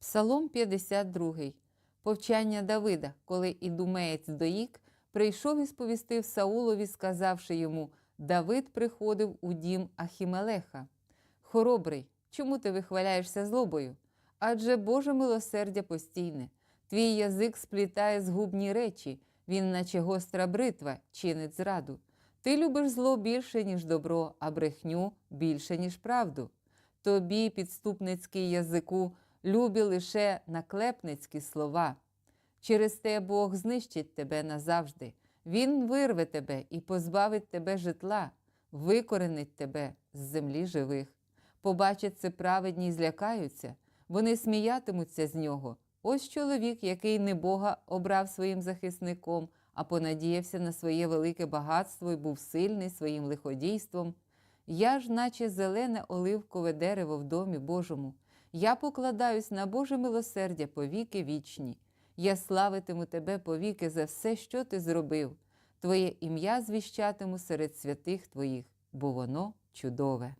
Псалом 52. Повчання Давида, коли ідумеєць доїк, прийшов і сповістив Саулові, сказавши йому: Давид приходив у дім Ахімелеха. Хоробрий, чому ти вихваляєшся злобою? Адже Боже милосердя постійне. Твій язик сплітає згубні речі, він, наче гостра бритва, чинить зраду. Ти любиш зло більше, ніж добро, а брехню більше, ніж правду. Тобі, підступницький язику, любі лише наклепницькі слова. Через те Бог знищить тебе назавжди. Він вирве тебе і позбавить тебе житла, викоренить тебе з землі живих. Побачать це праведні й злякаються, вони сміятимуться з нього. Ось чоловік, який не Бога обрав своїм захисником, а понадіявся на своє велике багатство і був сильний своїм лиходійством. Я ж, наче зелене оливкове дерево в домі Божому, я покладаюсь на Боже милосердя повіки вічні. Я славитиму тебе повіки за все, що ти зробив. Твоє ім'я звіщатиму серед святих твоїх, бо воно чудове.